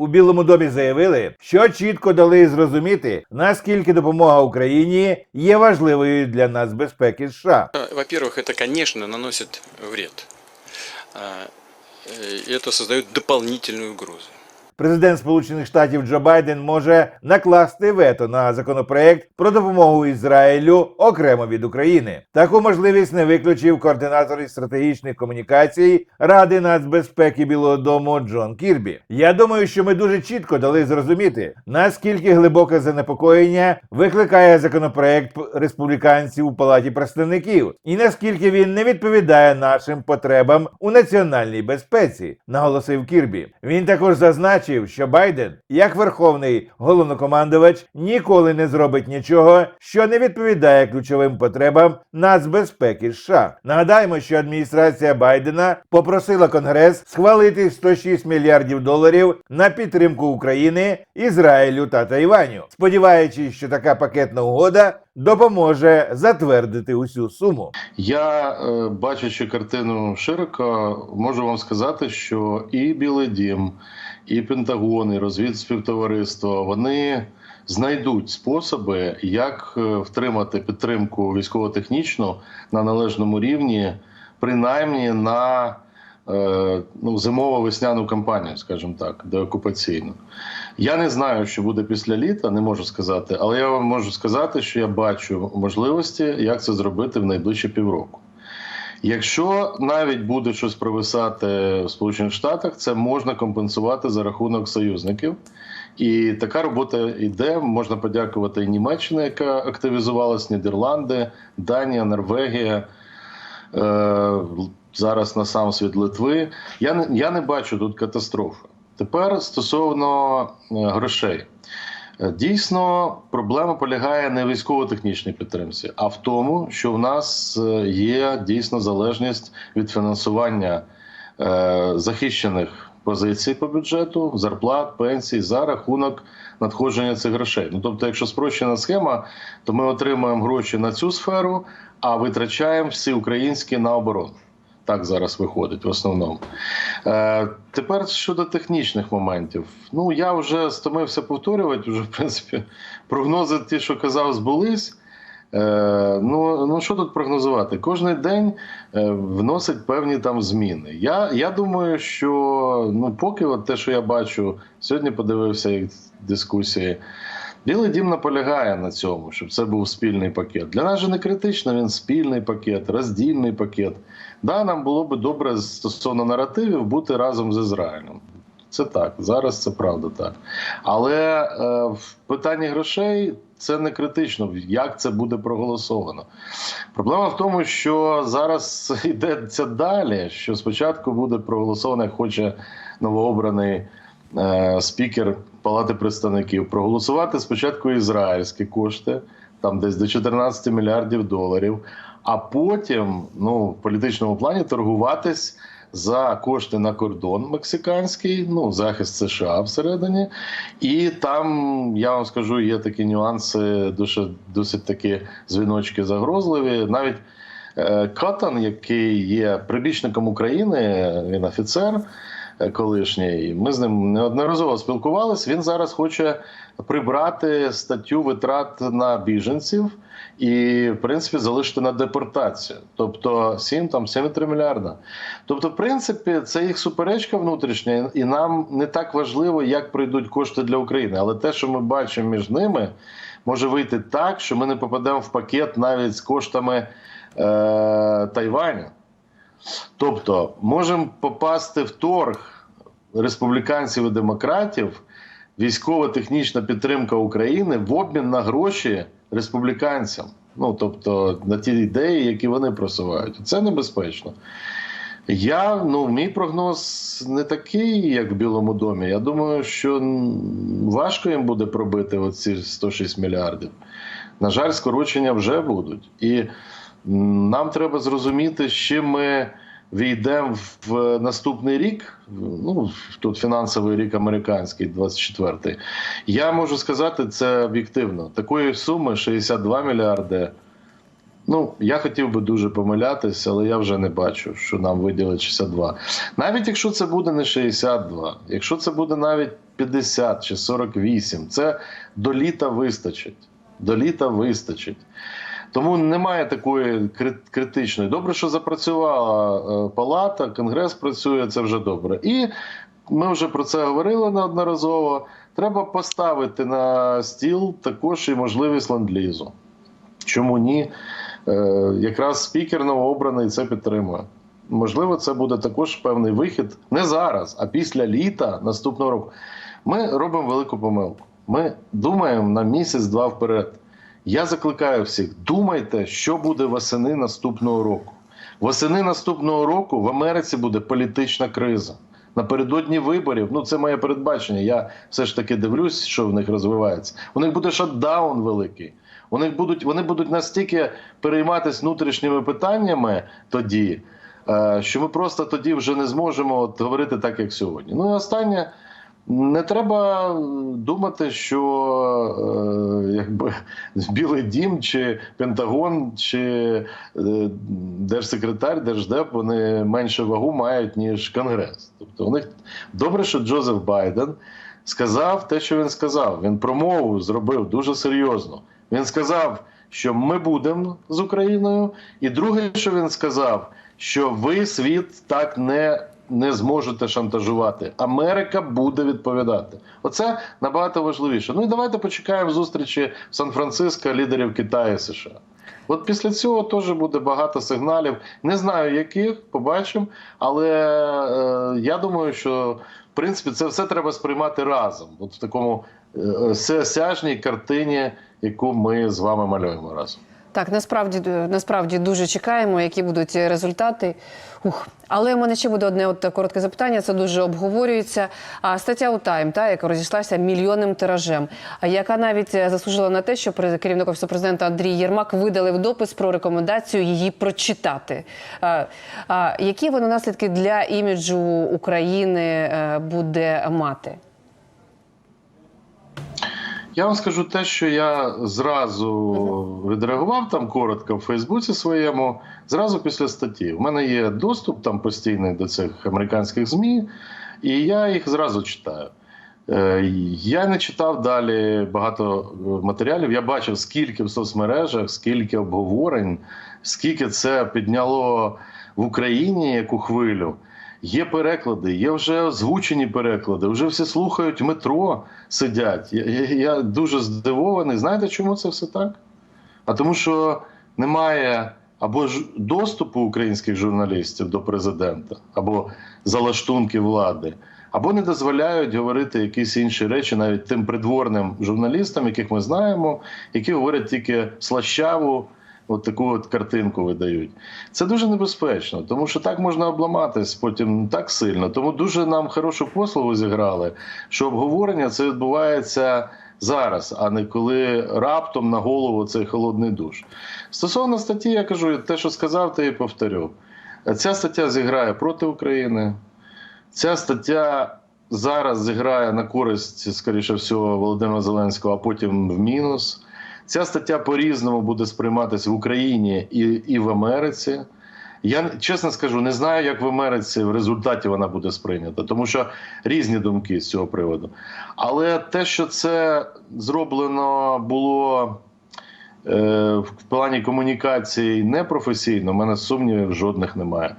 у Білому домі заявили, що чітко дали зрозуміти, наскільки допомога Україні є важливою для нацбезпеки США. Э, Во-первых, это, конечно, наносит вред. А, э, И это создает дополнительную угрозу. Президент Сполучених Штатів Джо Байден може накласти вето на законопроект про допомогу Ізраїлю окремо від України. Таку можливість не виключив координатор із стратегічних комунікацій Ради нацбезпеки Білого Дому Джон Кірбі. Я думаю, що ми дуже чітко дали зрозуміти, наскільки глибоке занепокоєння викликає законопроект республіканців у палаті представників, і наскільки він не відповідає нашим потребам у національній безпеці, наголосив Кірбі. Він також зазначив, що Байден, як верховний головнокомандувач, ніколи не зробить нічого, що не відповідає ключовим потребам нацбезпеки США. Нагадаємо, що адміністрація Байдена попросила Конгрес схвалити 106 мільярдів доларів на підтримку України, Ізраїлю та Тайваню, сподіваючись, що така пакетна угода допоможе затвердити усю суму. Я, е, бачачи картину широко, можу вам сказати, що і Білий Дім, і Пентагон, і розвідспівтовариство вони знайдуть способи, як е, втримати підтримку військово-технічну на належному рівні, принаймні на е, ну, зимово-весняну кампанію, скажімо так, деокупаційну. Я не знаю, що буде після літа, не можу сказати, але я вам можу сказати, що я бачу можливості, як це зробити в найближчі півроку. Якщо навіть буде щось провисати в Сполучених Штатах, це можна компенсувати за рахунок союзників. І така робота йде. Можна подякувати і Німеччині, яка активізувалась, Нідерланди, Данія, Норвегія. Е, зараз на сам світ Литви. Я не, я не бачу тут катастрофи. Тепер стосовно е, грошей. Е, Дійсно, проблема полягає не в військово-технічній підтримці, а в тому, що в нас е, є дійсно залежність від фінансування е, захищених позицій по бюджету, зарплат, пенсій за рахунок надходження цих грошей. Ну тобто, якщо спрощена схема, то ми отримуємо гроші на цю сферу, а витрачаємо всі українські на оборону. Так зараз виходить в основному. Е, тепер щодо технічних моментів. Ну я вже стомився повторювати. Вже в принципі прогнози, ті, що казав, збулись. Е, ну, ну що тут прогнозувати? Кожний день е, вносить певні там зміни. Я, я думаю, що ну, поки от те, що я бачу, сьогодні подивився їх дискусії. Білий дім наполягає на цьому, щоб це був спільний пакет. Для нас же не критично, він спільний пакет, роздільний пакет. Да, нам було би добре стосовно наративів бути разом з Ізраїлем. Це так, зараз це правда так. Але е, в питанні грошей це не критично, як це буде проголосовано. Проблема в тому, що зараз йдеться далі. Що спочатку буде проголосовано, як хоче новообраний е, спікер Палати представників, проголосувати спочатку ізраїльські кошти, там десь до 14 мільярдів доларів, а потім ну, в політичному плані торгуватись за кошти на кордон мексиканський, ну захист США всередині. І там я вам скажу, є такі нюанси, дуже досить такі дзвіночки загрозливі. Навіть е, Катан, який є прибічником України, він офіцер колишній. Ми з ним неодноразово спілкувалися. Він зараз хоче прибрати статтю витрат на біженців і, в принципі, залишити на депортацію. Тобто 7 там 7,3 мільярда. Тобто, в принципі, це їх суперечка внутрішня, і нам не так важливо, як прийдуть кошти для України. Але те, що ми бачимо між ними, може вийти так, що ми не попадемо в пакет навіть з коштами е- Тайваню. Тобто, можемо попасти в торг республіканців і демократів, військово-технічна підтримка України в обмін на гроші республіканцям. Ну тобто на ті ідеї, які вони просувають. Це небезпечно. Я ну мій прогноз не такий, як в Білому домі. Я думаю, що важко їм буде пробити оці 106 мільярдів. На жаль, скорочення вже будуть. І нам треба зрозуміти, з чим ми війдемо в наступний рік. Ну тут фінансовий рік американський, 24-й. Я можу сказати це об'єктивно. Такої суми 62 мільярди. Ну, я хотів би дуже помилятися, але я вже не бачу, що нам виділять 62. Навіть якщо це буде не 62, якщо це буде навіть 50 чи 48, це до літа вистачить. До літа вистачить. Тому немає такої критичної. Добре, що запрацювала е, палата, конгрес працює, це вже добре. І ми вже про це говорили неодноразово. Треба поставити на стіл також і можливість ленд-лізу. Чому ні? Е, якраз спікер новообраний це підтримує. Можливо, це буде також певний вихід не зараз, а після літа наступного року. Ми робимо велику помилку. Ми думаємо на місяць-два вперед. Я закликаю всіх: думайте, що буде восени наступного року. Восени наступного року в Америці буде політична криза. Напередодні виборів, ну це моє передбачення. Я все ж таки дивлюсь, що в них розвивається. У них буде шатдаун великий. У них будуть, вони будуть настільки перейматися внутрішніми питаннями тоді, е, що ми просто тоді вже не зможемо от говорити так, як сьогодні. Ну і останнє. Не треба думати, що е, якби Білий Дім чи Пентагон чи е, держсекретар, держдеп вони менше вагу мають ніж Конгрес. Тобто у них добре, що Джозеф Байден сказав те, що він сказав. Він промову зробив дуже серйозно. Він сказав, що ми будемо з Україною. І друге, що він сказав, що ви світ так не не зможете шантажувати. Америка буде відповідати. Оце набагато важливіше. Ну і давайте почекаємо зустрічі Сан-Франциско лідерів Китаю і США. От після цього теж буде багато сигналів. Не знаю яких, побачимо. Але е, я думаю, що в принципі це все треба сприймати разом. От в такому е, всеосяжній картині, яку ми з вами малюємо разом. Так, насправді насправді дуже чекаємо, які будуть результати. Ух. Але у мене ще буде одне от коротке запитання. Це дуже обговорюється. А стаття у Тайм, та яка розійшлася мільйонним тиражем, яка навіть заслужила на те, що керівник офісу президента Андрій Єрмак видалив допис про рекомендацію її прочитати. А, а, які вони наслідки для іміджу України е, буде мати? Я вам скажу те, що я зразу відреагував там коротко в Фейсбуці своєму, зразу після статті. У мене є доступ там постійний до цих американських ЗМІ, і я їх зразу читаю. Е, Я не читав далі багато е, матеріалів. Я бачив, скільки в соцмережах, скільки обговорень, скільки це підняло в Україні яку хвилю. Є переклади, є вже озвучені переклади, вже всі слухають метро, сидять. Я, я, я дуже здивований. Знаєте, чому це все так? А тому, що немає або ж доступу українських журналістів до президента, або залаштунки влади, або не дозволяють говорити якісь інші речі навіть тим придворним журналістам, яких ми знаємо, які говорять тільки слащаву. От таку от картинку видають. Це дуже небезпечно, тому що так можна обламатись потім так сильно. Тому дуже нам хорошу послугу зіграли, що обговорення це відбувається зараз, а не коли раптом на голову цей холодний душ. Стосовно статті, я кажу, те, що сказав, те і повторю. Ця стаття зіграє проти України. Ця стаття зараз зіграє на користь, скоріше всього, Володимира Зеленського, а потім в мінус. Ця стаття по-різному буде сприйматися в Україні і, і в Америці. Я чесно скажу, не знаю, як в Америці в результаті вона буде сприйнята, тому що різні думки з цього приводу. Але те, що це зроблено було е, в плані комунікації непрофесійно, в мене сумнівів жодних немає.